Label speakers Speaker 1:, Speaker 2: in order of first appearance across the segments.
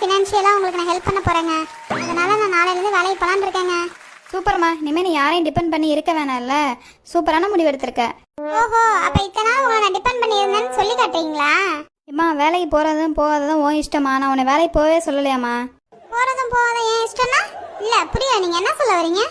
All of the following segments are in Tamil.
Speaker 1: ஃபினான்ஷியலாக உங்களுக்கு நான் ஹெல்ப் பண்ண போகிறேங்க அதனால நான் நாளையிலேருந்து வேலைக்கு போகலான்னு இருக்கேங்க.
Speaker 2: சூப்பர்மா இனிமேல் நீ யாரையும் டிபெண்ட் பண்ணி இருக்க வேணாம்ல. சூப்பரான முடிவு எடுத்திருக்க.
Speaker 1: ஓஹோ அப்போ இத்தனை நாள் உங்களை நான் டிபெண்ட் பண்ணியிருந்தேன்னு சொல்லி காட்டுறீங்களா?
Speaker 2: அம்மா வேலைக்கு போகிறதும் போகாததும் உன் இஷ்டமா நான் உன்னை வேலைக்கு போகவே சொல்லலையாம்மா.
Speaker 1: போகிறதும் போகாத ஏன் இஷ்டம்னா? இல்லை புரியல நீங்கள் என்ன சொல்ல வரீங்க?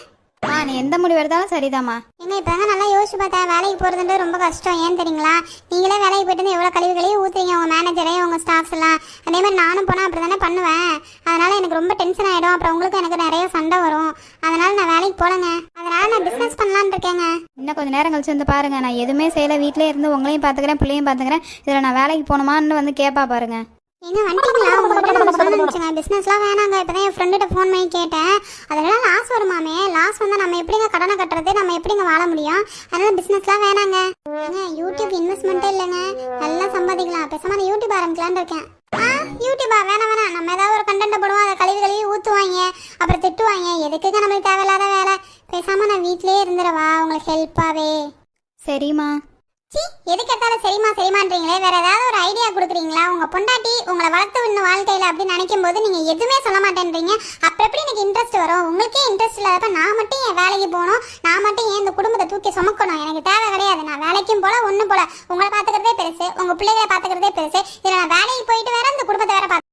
Speaker 2: அம்மா நீ எந்த முடிவு எடுத்தாலும் சரிதாம்மா.
Speaker 1: ஏங்க இப்போ நல்லா யோசிச்சு பார்த்தேன். வேலைக்கு போகிறதுன்றது ரொம்ப கஷ்டம். ஏன் தெரியுங்களா? நீங்களே வேலைக்கு போயிட்டு எவ்வளோ கழிவுகளையும் ஊற்றுறீங்க உங்கள் மேனேஜரே உங்கள் ஸ்டாஃப்ஸ் எல்லாம். அதே மாதிரி நானும் போனால் அப்படி தானே பண்ணுவேன். அதனால் எனக்கு ரொம்ப டென்ஷன் ஆகிடும் அப்புறம் உங்களுக்கு எனக்கு நிறைய சண்டை வரும். அதனால் நான் வேலைக்கு போகலங்க அதனால் நான் பிஸ்னஸ் பண்ணலான்னு இருக்கேங்க.
Speaker 2: இன்னும் கொஞ்சம் நேரம் கழிச்சு வந்து பாருங்க. நான் எதுவுமே செய்யல. வீட்டிலே இருந்து உங்களையும் பார்த்துக்கிறேன் பிள்ளையும் பார்த்துக்கிறேன். இதில் நான் வேலைக்கு போகணுமான்னு வந்து கேட்பா பாருங்க.
Speaker 1: எங்க வந்துட்டீங்களா உங்கள்கிட்ட நான் சொல்ல நினச்சேங்க பிஸ்னஸ்லாம் வேணாங்க. இப்போ தான் என் ஃப்ரெண்டுகிட்ட ஃபோன் பண்ணி கேட்டேன். அதெல்லாம் லாஸ் வருமாமே லாஸ் வந்தால் நம்ம எப்படிங்க கடனை கட்டுறது? நம்ம எப்படிங்க வாழ முடியும்? அதனால் பிஸ்னஸ்லாம் வேணாங்க. யூடியூப் இன்வெஸ்ட்மெண்ட்டே இல்லைங்க. நல்லா சம்பாதிக்கலாம். பேசாமல் நான் யூடியூப் ஆரம்பிக்கலான்னு இருக்கேன். ஆ யூடியூபா வேணாம் வேணாம். நம்ம ஏதாவது ஒரு கண்டென்ட் போடுவோம். அதை கழுவி கழுவி ஊற்றுவாங்க அப்புறம் திட்டுவாங்க. எதுக்குங்க நம்மளுக்கு தேவையில்லாத வேலை? பேசாமல் நான் வீட்டிலேயே இருந்துடவா? உங்களுக்கு ஹெல்ப்பாவே
Speaker 2: சரிம்மா.
Speaker 1: சி எதுக்கு எடுத்தாலும் சரிமா சரிமான்றீங்களே வேற ஏதாவது ஒரு ஐடியா கொடுக்குறீங்களா? உங்க பொண்டாட்டி உங்களை வளர்த்து விடணும் வாழ்க்கையில அப்படின்னு நினைக்கும் போது நீங்க எதுவுமே சொல்ல மாட்டேன்றீங்க. அப்புறம் எப்படி எனக்கு இன்ட்ரெஸ்ட் வரும்? உங்களுக்கே இன்ட்ரெஸ்ட் இல்லாதப்ப நான் மட்டும் என் வேலைக்கு போகணும்? நான் மட்டும் ஏன் இந்த குடும்பத்தை தூக்கி சுமக்கணும்? எனக்கு தேவை கிடையாது. நான் வேலைக்கும் போல ஒன்றும் போல. உங்களை பார்த்துக்கிறதே பெருசு. உங்க பிள்ளைகளை பார்த்துக்கிறதே பெருசு.